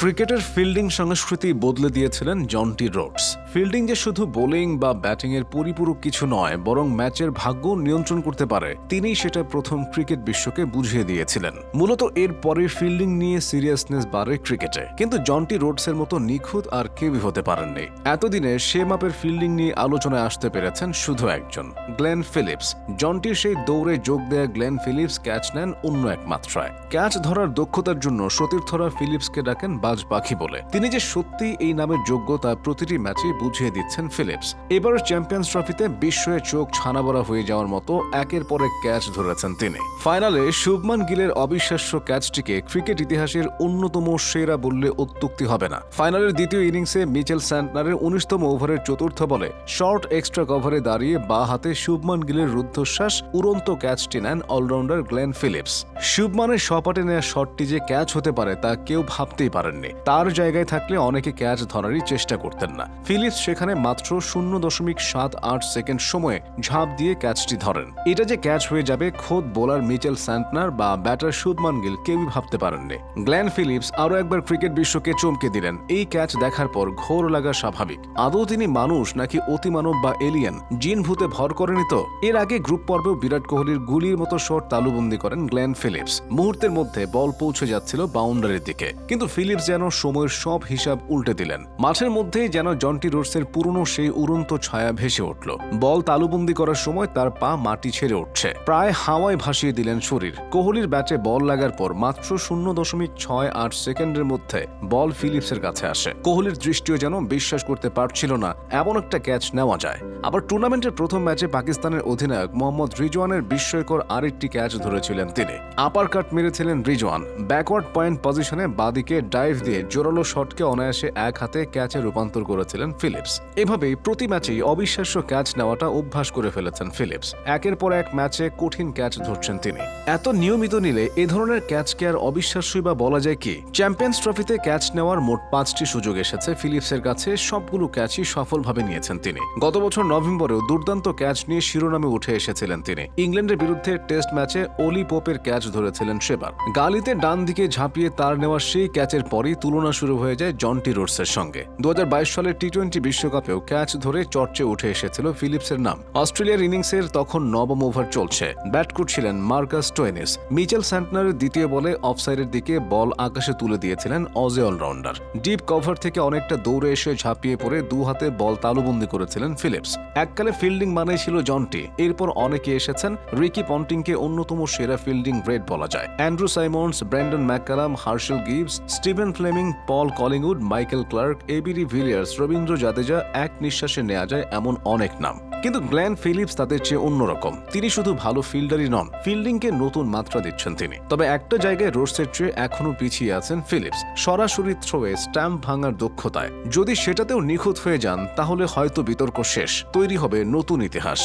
ক্রিকেটের ফিল্ডিং সংস্কৃতি বদলে দিয়েছিলেন জন্টি রোডস। ফিল্ডিং যে শুধু বোলিং বা ব্যাটিংয়ের পরিপূরক কিছু নয়, বরং ম্যাচের ভাগ্য নিয়ন্ত্রণ করতে পারে। তিনি সেটা প্রথম ক্রিকেট বিশ্বকে বুঝিয়ে দিয়েছিলেন। মূলত এর পরে ফিল্ডিং নিয়ে সিরিয়াসনেস বাড়ে ক্রিকেটে। কিন্তু জন্টি রোডসের মতো নিখুঁত আর কেউই হতে পারেননি। এতদিনে সে মাপের ফিল্ডিং নিয়ে আলোচনায় আসতে পেরেছেন শুধু একজন, গ্লেন ফিলিপস। জন্টির সেই দৌড়ে যোগ দেয়া গ্লেন ফিলিপস ক্যাচ নেন অন্য এক মাত্রায়। ক্যাচ ধরার দক্ষতার জন্য সতীর্থরা ফিলিপসকে ডাকেন বাজ পাখি বলে। তিনি যে সত্যি এই নামের যোগ্য তা প্রতিটি ম্যাচে বুঝিয়ে দিচ্ছেন ফিলিপস। এবার চ্যাম্পিয়ন্স ট্রফিতে বিস্ময়ে চোখ ছানাবড়া হয়ে যাওয়ার মতো একের পর এক ক্যাচ ধরেছেন তিনি। ফাইনালে শুভমান গিলের অবিশ্বাস্য ক্যাচটিকে ক্রিকেট ইতিহাসের অন্যতম সেরা বললে অত্যুক্তি হবে না। ফাইনালের দ্বিতীয় ইনিংসে মিচেল স্যান্টনারের উনিশতম ওভারের চতুর্থ বলে শর্ট এক্সট্রা কভারে দাঁড়িয়ে বা হাতে শুভমান গিলের রুদ্ধশ্বাস উড়ন্ত ক্যাচটি নেন অলরাউন্ডার গ্লেন ফিলিপস। শুভমানের সপাটে নেওয়া শটটি যে ক্যাচ হতে পারে তা কেউ ভাবতেই পারেননি তার জায়গায় থাকলে অনেকে ক্যাচ ধরারই চেষ্টা করতেন না। ফিলিপস সেখানে মাত্র শূন্য দশমিক সাত আট সেকেন্ড সময়ে ঝাঁপ দিয়ে ক্যাচটি ধরেন। এটা যে ক্যাচ হয়ে যাবে, খোদ বোলার মিচেল স্যান্টনার বা ব্যাটার শুভমান গিল কেউই ভাবতে পারেননি। গ্ল্যান ফিলিপস আরও একবার ক্রিকেট বিশ্বকে চমকে দিলেন। এই ক্যাচ দেখার পর ঘোর লাগা স্বাভাবিক। আদৌ তিনি মানুষ নাকি অতিমানব বা এলিয়েন? জিন ভূতে ভর করেনি তো? এর আগে গ্রুপ পর্বেও বিরাট কোহলির গুলির মতো শট তালুবন্দি করেন গ্ল্যান ফিলিপস। মুহূর্তের মধ্যে বল পৌঁছে যাচ্ছিল বাউন্ডারির দিকে। কিন্তু ফিলিপস যেন সময়ের সব হিসাব উল্টে দিলেন। মাঠের মধ্যেই যেন জন্টি রোডসের পুরনো সেই উড়ন্ত ছায়া ভেসে উঠল। বল তালুবন্দি করার সময় তার পা মাটি ছেড়ে উঠছে। প্রায় হাওয়ায় ভাসিয়ে দিলেন শরীর। কোহলির ব্যাটে বল লাগার পর মাত্র শূন্য দশমিক ছয় আট সেকেন্ডের মধ্যে বল ফিলিপসের কাছে আসে। কোহলির দৃষ্টিও যেন বিশ্বাস করতে পারছিল না, এমন একটা ক্যাচ নেওয়া যায়। আবার টুর্নামেন্টের প্রথম ম্যাচে পাকিস্তানের অধিনায়ক মোহাম্মদ রিজওয়ানের বিস্ময়কর আরেকটি ক্যাচ ধরেছিলেন তিনি। আপার কাট মেরেছিলেন রিজওয়ান। ব্যাকওয়ার্ড পয়েন্ট পজিশনে বাদিকে ডাইভ দিয়ে জোরালো শটকে অনায়াসে এক হাতে ক্যাচে রূপান্তর করেছিলেন ফিলিপস। এভাবেই প্রতি ম্যাচেই অবিশ্বাস্য ক্যাচ নেওয়াটা অভ্যাস করে ফেলেছেন ফিলিপস। একের পর এক ম্যাচে কঠিন ক্যাচ ধরছেন তিনি। এত নিয়মিত নিলে এ ধরনের ক্যাচকে আর অবিশ্বাস্যই বা বলা যায় কি? চ্যাম্পিয়ন্স ট্রফিতে ক্যাচ নেওয়ার মোট পাঁচটি সুযোগ এসেছে ফিলিপসের কাছে, সবগুলো ক্যাচই সফলভাবে নিয়েছেন তিনি। গত বছর নভেম্বরেও দুর্দান্ত ক্যাচ নিয়ে শিরোনামে উঠে এসেছিলেন তিনি। ইংল্যান্ডের বিরুদ্ধে টেস্ট ম্যাচে অলি পোপের ক্যাচ ধরেছিলেন সেবার। গালিতে ডান দিকে ঝাঁপিয়ে তার নেওয়া সেই ক্যাচের পরই তুলনা শুরু হয়ে যায় জন্টি রোডসের সঙ্গে। দু হাজার বাইশ সালের টি টোয়েন্টি বিশ্বকাপেও ক্যাচ ধরে চর্চে উঠে এসেছিল ফিলিপসের নাম। অস্ট্রেলিয়ার ইনিংসের তখন নবম ওভার চলছে। ব্যাট করছিলেন মার্কাস টোয়েনিস। মিচেল স্যান্টনারের দ্বিতীয় বলে অফসাইডের দিকে বল আকাশে তুলে দিয়েছিলেন অজে অলরাউন্ডার। ডিপ কভার থেকে অনেকটা দৌড়ে এসে ঝাঁপিয়ে পড়ে দু হাতে বল তালুবন্দি করেছিলেন ফিলিপস। এককালে ফিল্ডিং মানেই ছিল জন্টি। এরপর অনেকে এসেছেন রিকি পন্টিংকে অন্যতম সেরা ফিল্ডিং গ্রেড বলা যায়। Andrew Symonds, Brandon McCullum Herschelle gives Stephen Fleming Paul Collingwood Michael Clarke AB de Villiers Ravindra Jadeja এক নিঃশ্বাসে নেওয়া যায় এমন অনেক নাম। কিন্তু গ্ল্যান ফিলিপস তাদের চেয়ে অন্যরকম তিনি শুধু ভালো ফিল্ডারই নন, ফিল্ডিংকে নতুন মাত্রা দিচ্ছেন তিনি। তবে একটা জায়গায় রোডসের চেয়ে এখনও পিছিয়ে আছেন ফিলিপস, সরাসরি থ্রোয়ে স্ট্যাম্প ভাঙার দক্ষতায়। যদি সেটাতেও নিখুঁত হয়ে যান, তাহলে হয়তো বিতর্ক শেষ, তৈরি হবে নতুন ইতিহাস।